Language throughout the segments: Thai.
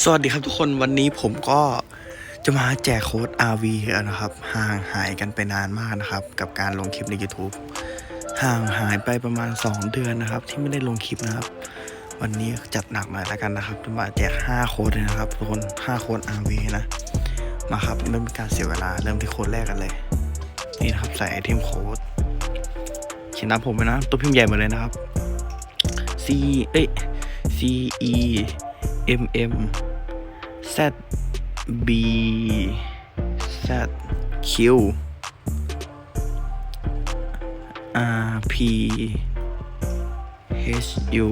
สวัสดีครับทุกคนวันนี้ผมก็จะมาแจกโค้ด RV นะครับห่างหายกันไปนานมากนะครับ กับการลงคลิปใน YouTube ห่างหายไปประมาณ 2 เดือนนะครับ ที่ไม่ได้ลงคลิปนะครับ วันนี้จัดหนักหน่อยแล้วกันนะครับ จะมาแจก 5 โค้ดเลยนะครับทุกคน5โค้ด RV นะมาครับไม่เป็นการเสียเวลาเริ่มที่โค้ดแรกกันเลย นี่นะครับใส่ไอเทมโค้ดเขียนนามผมไปนะตัวพิมพ์ใหญ่หมาเลยนะครับ C เอ้ย C E M M Z B Z Q R P H U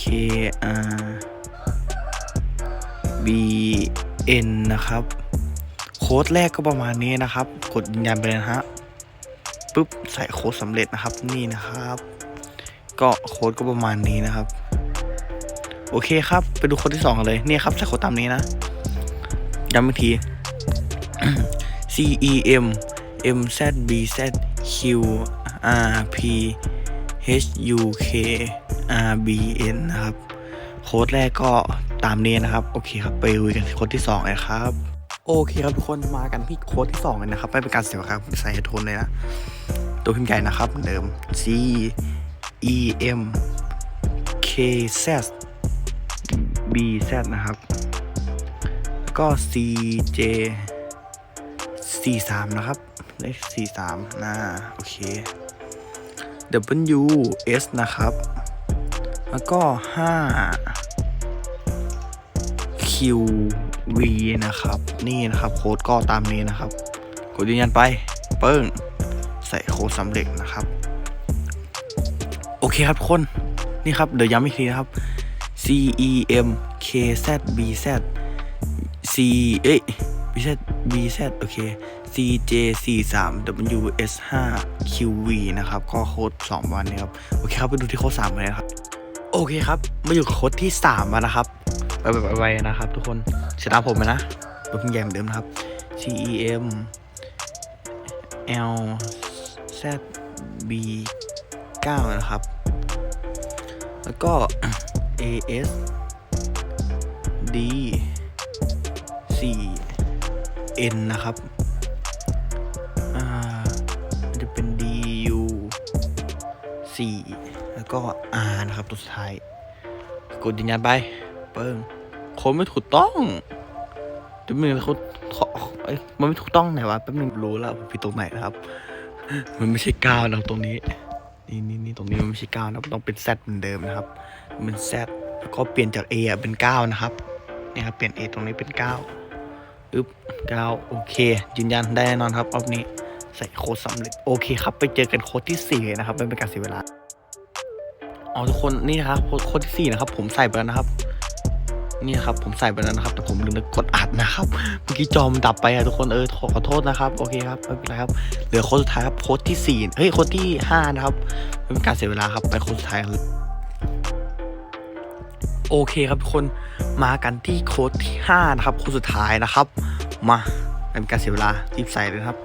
K R B N นะครับ โค้ดแรกก็ประมาณนี้นะครับ กดยืนยันไปเลยนะฮะปุ๊บใส่โค้ดสำเร็จนะครับนี่นะครับ ก็โค้ดก็ประมาณนี้นะครับ โอเคครับ ไปดูคนที่สองกันเลยเนี่ยครับใส่โค้ดตามนี้นะย้ำอีกที C E M M Z B Z Q R P H U K R B N นะครับ โค้ดแรกก็ตามนี้นะครับ โอเคครับ ไปดูกันที่โค้ดที่สองเลยครับ โอเคครับทุกคนมากันที่โค้ดที่สองเลยนะครับ ไม่เป็นการเสียเวลาครับใส่โทนเลยนะ ตัวพิมพ์ใหญ่นะครับเหมือนเดิม C E M K Z B Z นะครับ ก็ C J 4 3 นะครับ เลข 4 3นะโอเค W S นะครับ แล้วก็ 5 Q V นะครับ นี่นะครับโค้ดก็ตามนี้นะครับ กดยืนยันไป เปิ้ง ใส่โค้ดสำเร็จนะครับ โอเคครับคน นี่ครับ เดี๋ยวย้ำอีกทีนะครับ C E M K Z B Z C เอ้ย B Z B Z โอเค C J 4 3 W S 5 Q V นะครับ ก็โค้ด2 วันนี้ครับ โอเคครับ ไปดูที่โค้ด3เลยครับ โอเคครับ มาอยู่กับโค้ดที่ 3 แล้วนะครับไปไปไปนะครับ ทุกคนเสียตามผมไปนะตัวพิมพ์ใหญ่เหมือนเดิมนะครับ C E M L Z B 9 นะครับ แล้วก็ A S D 4 N นะครับ อ่า จะเป็น D U 4แล้วก็ R นะครับ ตัวสุดท้าย กดยืนยันไป เปิ้งโค้ดไม่ถูกต้องเดี๋ยวมึงโค้ดขอเอ้ยมันไม่ถูกต้องไหนวะแป๊บนึงรู้แล้วผมผิดตรงไหนนะครับ มันไม่ใช่ก้าวนะครับตรงนี้ นี่นี่นี่ตรงนี้มันไม่ใช่ก้านะครับต้องเป็น Z เหมือนเดิมนะครับ เป็น Z แล้วก็เปลี่ยนจาก A อะเป็น9นะครับนี่ครับเปลี่ยน A ตรงนี้เป็น9อึ๊บ9โอเค ยืนยันได้แน่นอนครับรอบนี้ใส่โค้ดสำเร็จโอเคครับ ไปเจอกันโค้ดที่สี่นะครับไม่เป็นการเสียเวลาอ๋อทุกคนนี่นะครับโค้ดโค้ดที่สี่นะครับ ผมใส่ไปแล้วนะครับ นี่นะครับผมใส่ไปแล้วนะครับ แต่ผมลืมกดอัดนะครับ เมื่อกี้จอมดับไปอะทุกคนเออขอขอโทษนะครับ โอเคครับไม่เป็นไรครับ เหลือโค้ดสุดท้ายครับโค้ดที่สี่เฮ้ยโค้ดที่ห้านะครับเป็นการเสียเวลาครับไปโค้ดสุดท้ายกันเลยโอเคครับทุกคนมากันที่โค้ดที่ห้านะครับโค้ดสุดท้ายนะครับ มาเป็นการเสียเวลารีบใส่เลยครับ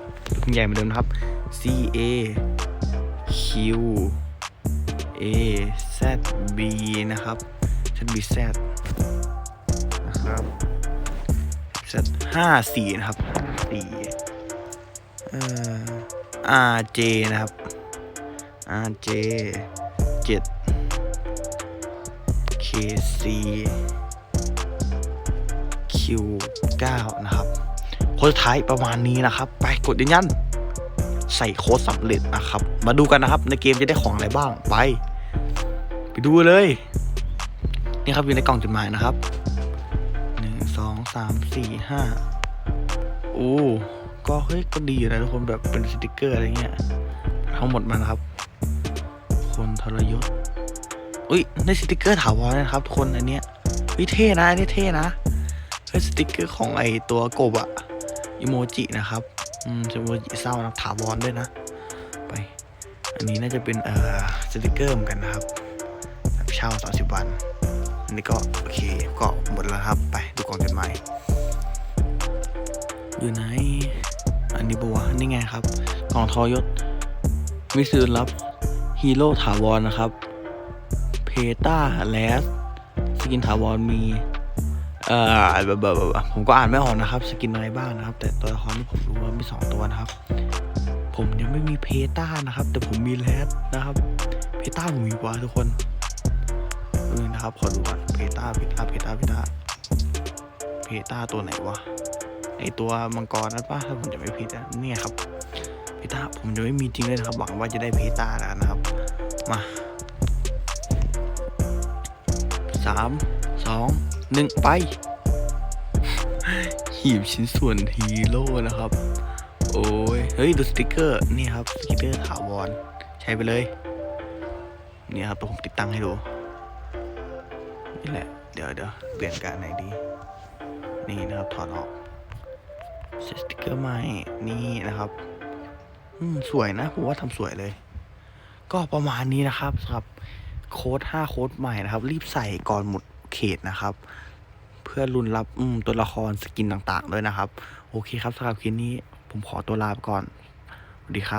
คุณใหญ่เหมือนเดิมนะครับ C A Q A Z B นะครับ Z B Z ครับ Z ห้าสี่นะครับสี่เอ่อ R J นะครับ R J เจ็ด K C Q เก้านะครับโค้ดท้ายประมาณนี้นะครับ ไปกดยืนยัน ใส่โค้ดสำเร็จนะครับ มาดูกันนะครับ ในเกมจะได้ของอะไรบ้างไป ไปดูเลย นี่ครับอยู่ในกล่องจดหมายนะครับ สามสี่ห้าโอ้ก็เฮ้ยก็ดีอยู่นะทุกคนแบบเป็นสติกเกอร์อะไรเงี้ยทั้งหมดมันครับ คนทรยศอุ้ยได้สติกเกอร์ถาวรนะครับทุกคนอันเนี้ยวิเท่นะอันนี้เท่นะเฮ้ยสติกเกอร์ของไอตัวกบอะอิโมจินะครับอืมอิโมจิเศร้านะถาวรด้วยนะ ไป อันนี้น่าจะเป็นเอ่อสติกเกอร์เหมือนกันนะครับแบบเช่าสามสิบวัน อันนี้ก็โอเคก็หมดแล้วครับ ไปดูกล่องจดหมาย อยู่ไหน อันนี้บัวนี่ไงครับ กล่องทอยศมิสซิลรับฮีโร่ถาวรนะครับ เพตาแลสสกินถาวรมี เอ่อแบบแบบผมก็อ่านไม่ออกนะครับ สกินอะไรบ้างนะครับ แต่ตัวละครที่ผมรู้ว่ามีสองตัวนะครับ ผมยังไม่มีเพต้านะครับ แต่ผมมีแรดนะครับ เพต้าผมมีวะทุกคนนี่นะครับ ขอดูก่อนเพต้าเพต้าเพต้าเพต้าเพต้าตัวไหนวะ ไอตัวมังกรนั่นปะถ้าผมจะไม่ผิดนะเนี่ยครับเพตาผมจะไม่มีจริงเลยนะครับ หวังว่าจะได้เพตาแล้วนะครับ มาสามสองหนึ่งไปหีบชิ้นส่วนฮีโร่นะครับ โอ้ย เฮ้ยดูสติกเกอร์ นี่ครับสติกเกอร์ถาวร ใช้ไปเลย นี่ครับตัวผมติดตั้งให้ดู นี่แหละ เดี๋ยวเดี๋ยวเปลี่ยนการไหนดี นี่นะครับ ถอดออก สติกเกอร์ใหม่นี่นะครับ อืมสวยนะผมว่าทำสวยเลย ก็ประมาณนี้นะครับสำหรับโค้ดห้าโค้ดใหม่นะครับ รีบใส่ก่อนหมดเขตนะครับ เพื่อรุนรับอืมตัวละครสกินต่างๆ ด้วยนะครับ โอเคครับสำหรับคลิปนี้ผมขอตัวลาไปก่อนสวัสดีครับ